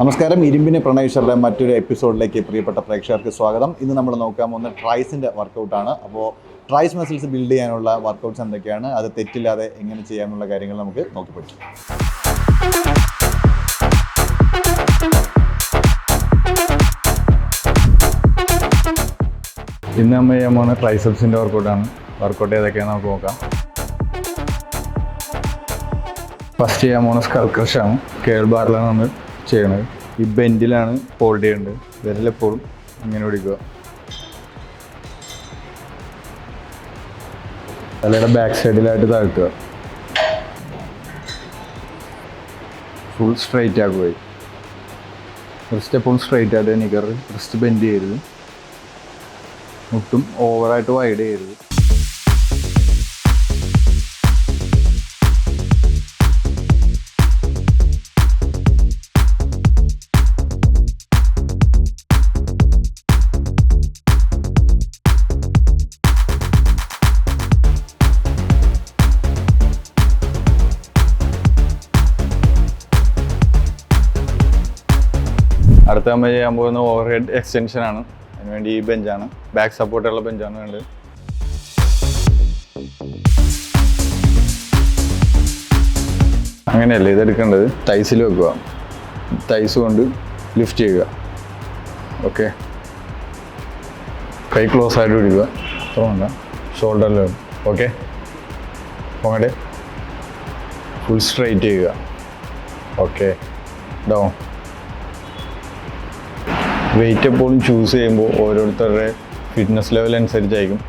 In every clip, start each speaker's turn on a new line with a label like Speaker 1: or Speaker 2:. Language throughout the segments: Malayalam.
Speaker 1: നമസ്കാരം. ഇരുമ്പിനെ പ്രണയിച്ചവരുടെ മറ്റൊരു എപ്പിസോഡിലേക്ക് പ്രിയപ്പെട്ട പ്രേക്ഷകർക്ക് സ്വാഗതം. ഇന്ന് നമ്മൾ നോക്കാൻ പോകുന്ന ട്രൈസിന്റെ വർക്കൗട്ടാണ് അപ്പോൾ ട്രൈസ് മസിൽസ് ബിൽഡ് ചെയ്യാനുള്ള വർക്കൗട്ട്സ് എന്തൊക്കെയാണ്? അത് തെറ്റില്ലാതെ എങ്ങനെ ചെയ്യാമെന്നുള്ള കാര്യങ്ങൾ നമുക്ക് നോക്കി പഠിക്കാം. ഇന്ന് നമ്മൾ ചെയ്യാൻ പോകുന്ന ട്രൈസെപ്സിന്റെ വർക്കൗട്ടാണ് വർക്കൗട്ട് ഏതൊക്കെയാണ് നമുക്ക് നോക്കാം. ഫസ്റ്റ് ചെയ്യാൻ പോകുന്ന സ്കൾ ക്രഷാണ് കേൾ നമ്മൾ ചെയ്യണത്. ഈ ബെൻഡിലാണ് ഹോൾഡ് ചെയ്യേണ്ടത്. വിരലെപ്പോഴും ഇങ്ങനെ പിടിക്കുക. തലയുടെ ബാക്ക് സൈഡിലായിട്ട് താഴ്ത്തുക. ഫുൾ സ്ട്രൈറ്റ് ആക്കുക റിസ്റ്റ് എപ്പോഴും സ്ട്രൈറ്റ് ആയിട്ട് നിൽക്കരുത് റിസ്റ്റ് ബെൻഡ് ചെയ്യരുത്. മുട്ടും ഓവറായിട്ട് വൈഡ് ചെയ്യരുത്. അടുത്ത നമ്മൾ ചെയ്യാൻ പോകുന്ന ഓവർ ഹെഡ് എക്സ്റ്റൻഷൻ ആണ് അതിനുവേണ്ടി ഈ ബെഞ്ചാണ് ബാക്ക് സപ്പോർട്ടുള്ള ബെഞ്ചാണ് വേണ്ടത്. അങ്ങനെയല്ല ഇതെടുക്കേണ്ടത് ടൈസിൽ വെക്കുക. ടൈസ് കൊണ്ട് ലിഫ്റ്റ് ചെയ്യുക. ഓക്കെ കൈ ക്ലോസ് ആയിട്ട് പിടിക്കുക. അത്ര വേണ്ട. ഷോൾഡറിൽ ഓക്കെ പോങ്ങട്ടെ ഫുൾ സ്ട്രൈറ്റ് ചെയ്യുക. ഓക്കെ ഡൗൺ വെയിറ്റ് എപ്പോഴും ചൂസ് ചെയ്യുമ്പോൾ ഓരോരുത്തരുടെ ഫിറ്റ്നസ് ലെവൽ അനുസരിച്ചായിരിക്കും.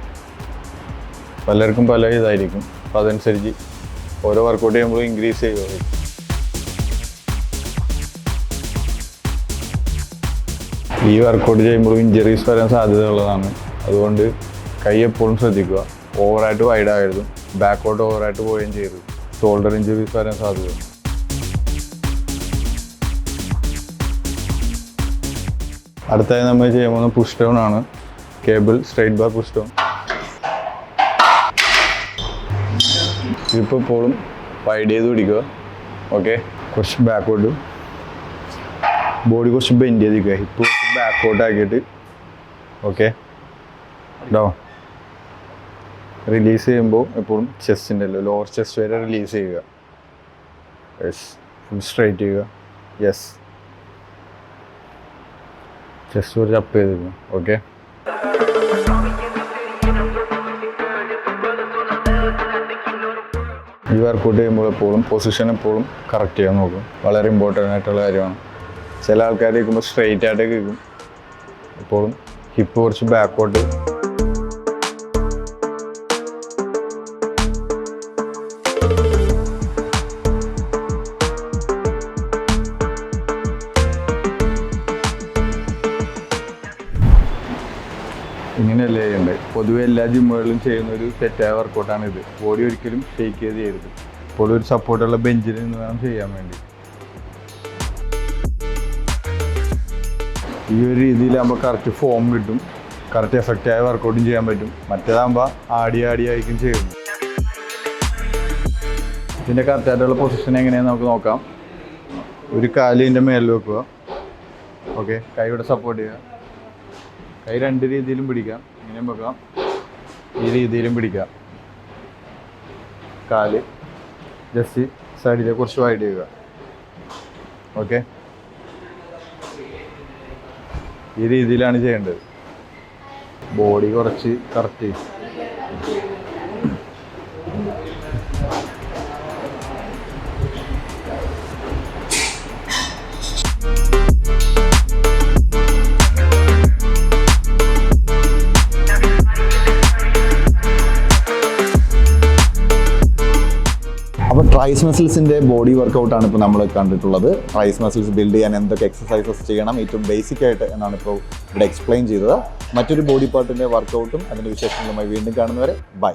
Speaker 1: പലർക്കും പല ഇതായിരിക്കും. അപ്പോൾ അതനുസരിച്ച് ഓരോ വർക്കൗട്ട് ചെയ്യുമ്പോൾ ഇൻക്രീസ് ചെയ്യുക ഈ വർക്കൗട്ട് ചെയ്യുമ്പോൾ ഇഞ്ചറീസ് വരാൻ സാധ്യത ഉള്ളതാണ് അതുകൊണ്ട് കൈ എപ്പോഴും ശ്രദ്ധിക്കുക. ഓവറായിട്ട് വൈഡ് ബാക്ക് ബാക്കോട്ട് ഓവറായിട്ട് പോവുകയും ചെയ്യരുത്. ഷോൾഡർ ഇഞ്ചറീസ് വരാൻ സാധ്യതയുണ്ട്. അടുത്തായി നമ്മൾ ചെയ്യാൻ പോകുന്ന പുഷ് ഡൗൺ ആണ്. Cable straight bar push down ഇപ്പോൾ പോളും വൈഡ് ചെയ്ത് പിടിക്കുക. ഓക്കെ കുറച്ച് ബാക്കോട്ട് ബോഡി കുറച്ച് ബെൻഡ് ചെയ്തിരിക്കുക. ഹിപ്പ് കുറച്ച് ബാക്കോട്ട് ആക്കിയിട്ട്. ഓക്കെ ഡൗൺ റിലീസ് ചെയ്യുമ്പോൾ എപ്പോഴും ചെസ്റ്റിന്റെ അല്ലോ? ലോവർ ചെസ്റ്റ് വരെ റിലീസ് ചെയ്യുക. യെസ് സ്ട്രൈറ്റ് ചെയ്യുക. യെസ് ചെസ്റ്റ് ഒരു ചപ്പ് ചെയ്തിരുന്നു ഓക്കെ ഈ വർക്കൗട്ട് ചെയ്യുമ്പോൾ എപ്പോഴും പൊസിഷൻ എപ്പോഴും കറക്റ്റ് ചെയ്യാൻ നോക്കും. വളരെ ഇമ്പോർട്ടന്റ് ആയിട്ടുള്ള കാര്യമാണ്. ചില ആൾക്കാർ കേൾക്കുമ്പോൾ സ്ട്രെയിറ്റ് ആയിട്ട് കേൾക്കും. എപ്പോഴും ഹിപ്പ് കുറച്ച് ബാക്കോട്ട് ചെയ്യേണ്ടത് പൊതുവെ എല്ലാ ജിമ്മുകളിലും ചെയ്യുന്ന ഒരു തെറ്റായ വർക്കൗട്ടാണ് ഇത് ബോഡി ഒരിക്കലും ഷേക്ക് ചെയ്ത് ചെയ്യരുത്. ഇപ്പോൾ ഒരു സപ്പോർട്ടുള്ള ബെഞ്ചിൽ നിന്ന് വേണം ചെയ്യാൻ വേണ്ടി. ഈ ഒരു രീതിയിലാകുമ്പോൾ കറക്റ്റ് ഫോം കിട്ടും. കറക്റ്റ് എഫക്റ്റായ വർക്കൗട്ടും ചെയ്യാൻ പറ്റും. മറ്റേതാകുമ്പോൾ ആടി ആടി ആയിരിക്കും ചെയ്യുന്നത്. ഇതിന്റെ കറക്റ്റായിട്ടുള്ള പൊസിഷൻ എങ്ങനെയാണെന്ന് നമുക്ക് നോക്കാം. ഒരു കാലിന്റെ മേലിൽ വെക്കുക. ഓക്കെ കൈ ഇവിടെ സപ്പോർട്ട് ചെയ്യുക. കൈ രണ്ട് രീതിയിലും പിടിക്കാം. ഇങ്ങനെയും വെക്കാം ഈ രീതിയിലും പിടിക്കാം. കാൽ ജസ്റ്റ് സൈഡിലെ കുറച്ച് വൈഡ് ചെയ്യുക. ഓക്കെ ഈ രീതിയിലാണ് ചെയ്യേണ്ടത്. ബോഡി കുറച്ച് കറക്റ്റ് അപ്പോൾ ട്രൈസ് മസിൽസിന്റെ ബോഡി വർക്കൗട്ടാണ് ഇപ്പോൾ നമ്മൾ കണ്ടിട്ടുള്ളത്. ട്രൈസ് മസിൽസ് ബിൽഡ് ചെയ്യാൻ എന്തൊക്കെ എക്സസൈസസ് ചെയ്യണം ഏറ്റവും ബേസിക് ആയിട്ട് എന്നാണ് ഇപ്പോൾ ഇവിടെ എക്സ്പ്ലെയിൻ ചെയ്തത്. മറ്റൊരു ബോഡി പാർട്ടിന്റെ വർക്കൗട്ടും അതിന്റെ വിശേഷങ്ങളുമായി വീണ്ടും കാണുന്നവരെ ബൈ